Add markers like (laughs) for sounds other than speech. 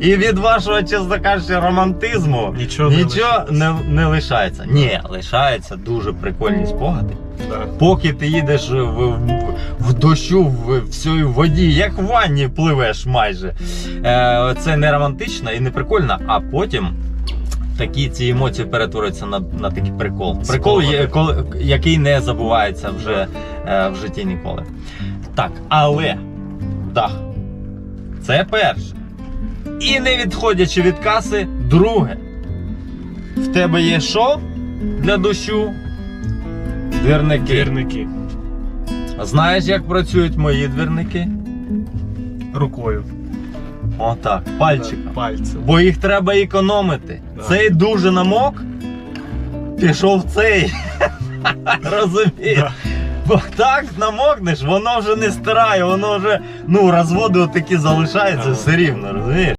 І від вашого, чесно кажучи, романтизму Нічого не нічого лишилось. не, не лишається. Ні, лишаються дуже прикольні спогади. Да. Поки ти їдеш в, в, в дощу, в всій воді, як в ванні пливеш майже. Е, це не романтично і не прикольно, а потім. Такі ці емоції перетворюються на, на такий прикол. Прикол, є, коли, який не забувається вже е, в житті ніколи. Так, але дах. Це перше. І не відходячи від каси, друге. В тебе є що для дощу? Двірники. Двірники. Знаєш, як працюють мої двірники? Рукою. Отак, пальчиком. Пальцем. Бо їх треба економити. Да. Цей дуже намок, пішов цей. (laughs) Розумієш? Да. Бо так намокнеш, воно вже не стирає, воно вже ну розводи отакі залишаються все рівно, розумієш?